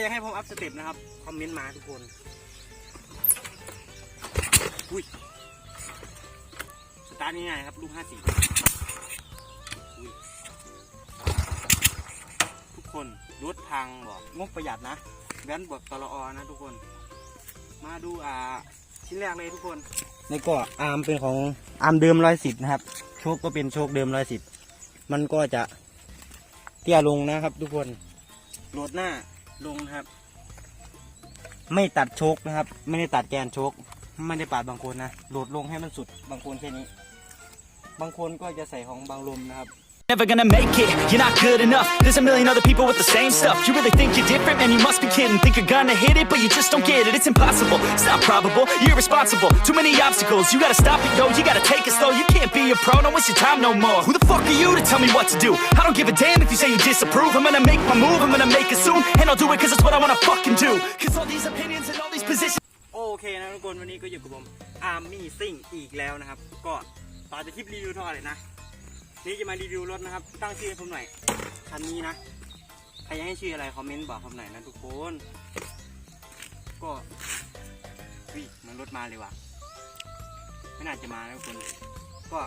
อยากให้ผมอัพสเต็ปนะครับ คอมเมนต์มาทุกคน อุ้ย สตาร์ทง่ายๆครับ ลูกห้าสี่อุ้ยทุกคนรถพังบอกงบประหยัดนะแบนบวกตลออนะทุกคน มาดูอ่า ชิ้นแรกเลยทุกคนนี่ก็อาร์มเป็นของอาร์มเดิมร้อยสิบนะครับ โชคก็เป็นโชคเดิมร้อยสิบมันก็จะเตี้ยลงนะครับทุกคนโหลดหน้า ลงนะครับ ไม่ตัดโชกนะครับ ไม่ได้ตัดแกนโชกไม่ได้ปาดบางคนนะโหลดลงให้มันสุดบางคนแค่นี้ บางคนก็จะใส่ของบางลมนะครับ Never gonna make it, you're not good enough There's a million other people with the same stuff You really think you're different? Man, you must be kidding Think you're gonna hit it, but you just don't get it It's impossible, it's not probable, you're irresponsible Too many obstacles, you gotta stop it, yo You gotta take it slow, you can't be a pro Don't waste your time no more Who the fuck are you to tell me what to do? I don't give a damn if you say you disapprove I'm gonna make my move, I'm gonna make it soon And I'll do it cause it's what I wanna fucking do Cause all these opinions and all these positions โอเคนะทุกคนวันนี้ก็อยู่กับผมอาร์มี่ซิ่งอีกแล้วนะครับ ก็ต่อจากคลิปรีวิวท่อเลยนะ นี่จะมารีวิวรถนะครับ ตั้งชื่อให้ผมหน่อย คันนี้นะ ใครอยากให้ชื่ออะไรคอมเมนต์บอกผมหน่อยนะทุกคน ก็วิมันรถมาเลยว่ะ ไม่น่าจะมานะทุกคน ก็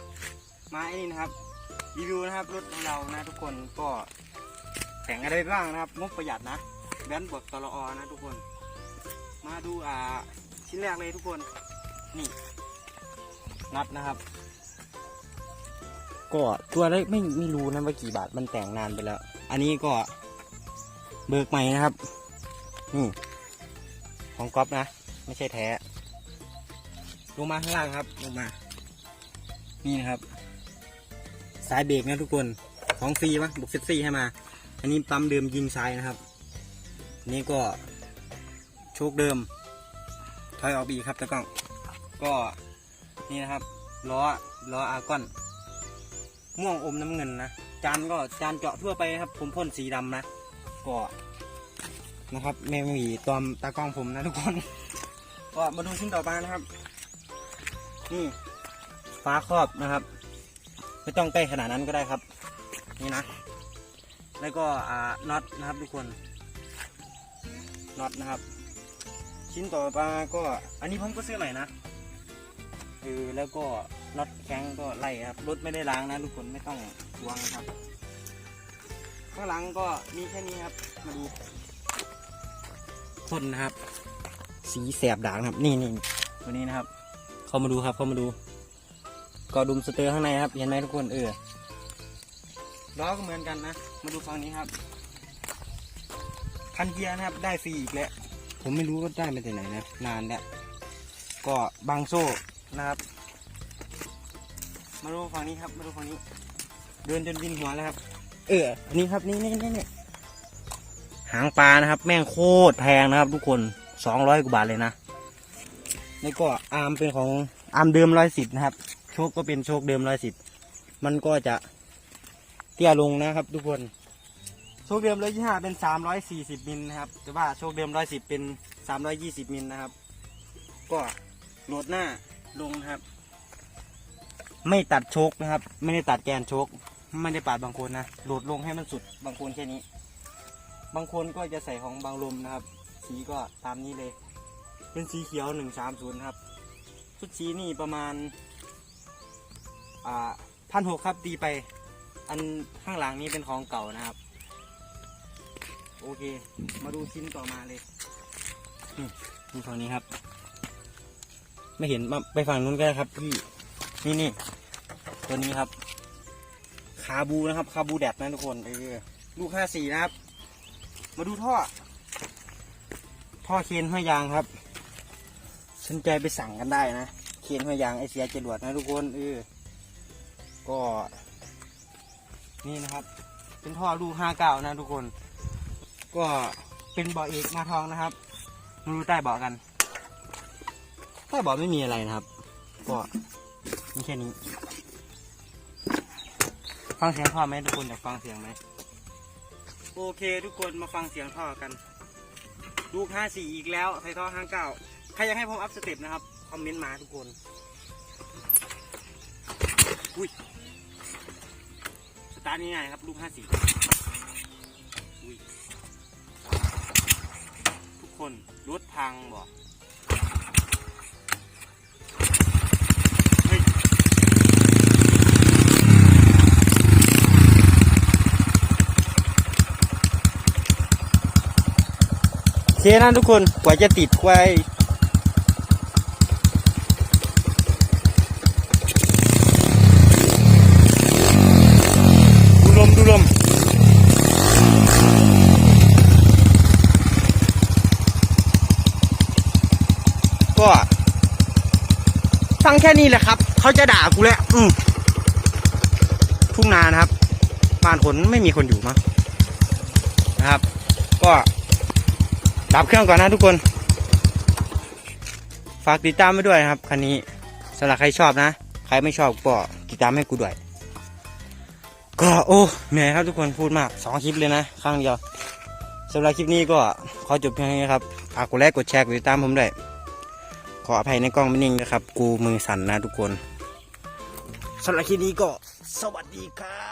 มาไอ้นี่นะครับ รีวิวนะครับรถของเรานะทุกคน ก็แต่งอะไรบ้างนะครับงบประหยัดนะแบนบวกตลออนะทุกคน มาดูอ่าชิ้นแรกเลยทุกคน นี่น็อตนะครับ ก็ตัวแรกไม่ไม่รู้นะว่ากี่บาทมันแต่งนานไปแล้ว อันนี้ก็เบิกใหม่นะครับนี่ของก๊อฟนะ ไม่ใช่แท้ลงมาข้างล่างครับลงมา นี่นะครับ สายเบรกนะทุกคนของฟรีปะบุกเซตซี่ให้มา อันนี้ปั๊มเดิมยิงซ้ายนะครับ นี่ก็โชคเดิมถอยออกอีครับตะกล้อง ก็นี่นะครับล้อล้ออาร์กอน ม่วงอมน้ำเงินนะจานก็จานเจาะทั่วไปครับ ผมพ่นสีดำนะก็นะครับแมงหวีตอมตากล้องผมนะทุกคน ก็มาดูชิ้นต่อไปนะครับ นี่ฟ้าครอบนะครับ ไม่ต้องใกล้ขนาดนั้นก็ได้ครับ นี่นะ แล้วก็อ่าน็อตนะครับทุกคนน็อตนะครับ ชิ้นต่อมาก็ อันนี้ผมก็ซื้อใหม่นะเออแล้วก็ น็อตแข้งก็ไล่ครับรถไม่ได้ล้างนะทุกคนไม่ต้องห่วงนะครับ ข้างหลังก็มีแค่นี้ครับ มาดูพ่นนะครับ สีแสบด่างนะครับ นี่นี่ตัวนี้นะครับ เข้ามาดูครับ เข้ามาดูก็ดุมสเตอร์ข้างในครับ เห็นไหมทุกคนเออล้อก็เหมือนกันนะ มาดูฝั่งนี้ครับ คันเกียร์นะครับ ได้ฟรีอีกแล้ว ผมไม่รู้ว่าได้มาจากไหนนะ นานแล้ว ก็บางโซ่นะครับ มาดูฝั่งนี้ครับ มาดูฝั่งนี้ เดินจนวินหัวแล้วครับ เอออันนี้ครับนี่นี่นี่นี่หางปลานะครับ แม่งโคตรแพงนะครับ ทุกคนสองร้อยกว่าบาทเลยนะแล้วก็อาร์มเป็นของอาร์มเดิมร้อยสิบนะครับ โชคก็เป็นโชคเดิมร้อยสิบ มันก็จะเตี้ยลงนะครับ ทุกคน โชคเดิมร้อยยี่ห้าเป็นสามร้อยสี่สิบมิลนะครับ แต่ว่าโชคเดิมร้อยสิบเป็นสามร้อยยี่สิบมิลนะครับ ก็โหลดหน้าลงนะครับ ไม่ตัดโชคนะครับ ไม่ได้ตัดแกนโชคไม่ได้ปาดบางคนนะโหลดลงให้มันสุดบางคนแค่นี้ บางคนก็จะใส่ของบางลมนะครับ สีก็ตามนี้เลย เป็นสีเขียวหนึ่งสามศูนย์ครับชุดสีนี่ประมาณอ่าพันหกครับตีไป อันข้างหลังนี้เป็นของเก่านะครับ โอเค มาดูชิ้นต่อมาเลยอืมดูฝั่งนี้ครับ ไม่เห็นมาไปฝั่งนู้นก็ได้ครับพี่ นี่นี่ตัวนี้ครับ คาบูนะครับ คาบูแดดนะทุกคนเออลูกห้าสี่นะครับ มาดูท่อ ท่อเคนห้อยยางครับ สนใจไปสั่งกันได้นะ เคนห้อยยางไอเสียจรวดนะทุกคนเออก็ นี่นะครับ เป็นท่อลูกห้าเก้านะทุกคน ก็เป็นบาะเอกมาทองนะครับมาดูใต้บาะกัน ใต้บาะไม่มีอะไรนะครับ ก็ มีแค่นี้ ฟังเสียงท่อไหมทุกคนอยากฟังเสียงไหม โอเคทุกคนมาฟังเสียงท่อกัน ลูกห้าสี่อีกแล้ว ไทท่อห้าเก้าใครอยากให้ผมอัพสเต็ปนะครับ คอมเมนต์มาทุกคน อุ้ย สตาร์ทง่ายๆครับ ลูกห้าสี่อุ้ยคนรถพังบ่เฮ้ยโอ เคนะทุกคนกว่าจะติดไว้ดูลมดูลมก็ฟังแค่นี้แหละครับ เขาจะด่ากูแล้วอืมทุ่งนานะครับบ้านคนไม่มีคนอยู่มั้งนะครับ ก็ ดับเครื่องก่อนนะทุกคน ฝากติดตามไปด้วยนะครับคันนี้สำหรับใครชอบนะ ใครไม่ชอบก็ติดตามให้กูด้วย ก็โอ้เหนื่อยครับทุกคนพูดมากสองคลิปเลยนะครั้งเดียวสำหรับคลิปนี้ก็ขอจบเพียงเท่นี้ครับฝากกดไลค์กดแชร์กดติดตามผมด้วยขออภัยในกล้องไม่นิ่งนะครับ กูมือสั่นนะทุกคนสำหรับคลิปนี้ก็สวัสดีครับ